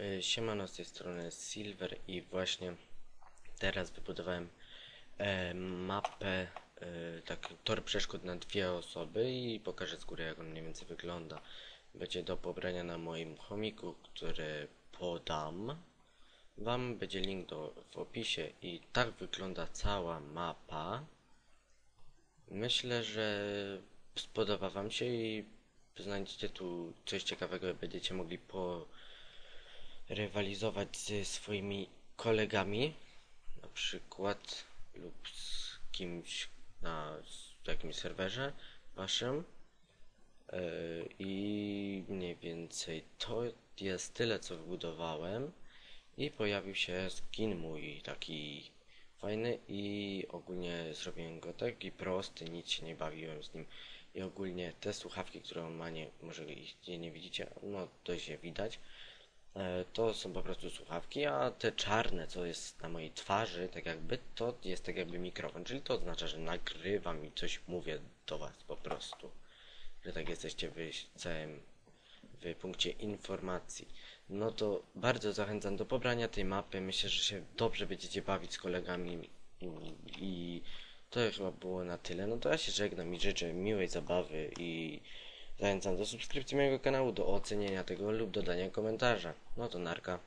Y, Siemano, z tej strony Silver i właśnie teraz wybudowałem e, mapę, e, tak tor przeszkód na dwie osoby i pokażę z góry jak on mniej więcej wygląda. Będzie do pobrania na moim chomiku, który podam wam, będzie link do, w opisie i tak wygląda cała mapa. Myślę, że spodoba wam się i znajdziecie tu coś ciekawego będziecie mogli po rywalizować ze swoimi kolegami, na przykład lub z kimś na jakimś serwerze waszym. Yy, I mniej więcej to jest tyle, co wybudowałem. I pojawił się skin mój taki fajny i ogólnie zrobiłem go taki prosty, nic się nie bawiłem z nim. I ogólnie te słuchawki, które on ma, nie, może ich nie widzicie, no dość je widać. E, To są po prostu słuchawki, a te czarne, co jest na mojej twarzy, tak jakby, to jest tak jakby mikrofon, czyli to oznacza, że nagrywam i coś mówię do was po prostu. Że tak jesteście w całym w punkcie informacji. No to bardzo zachęcam do pobrania tej mapy. Myślę, że się dobrze będziecie bawić z kolegami i to chyba było na tyle. No to ja się żegnam i życzę miłej zabawy i zachęcam do subskrypcji mojego kanału, do ocenienia tego lub dodania komentarza. No to narka.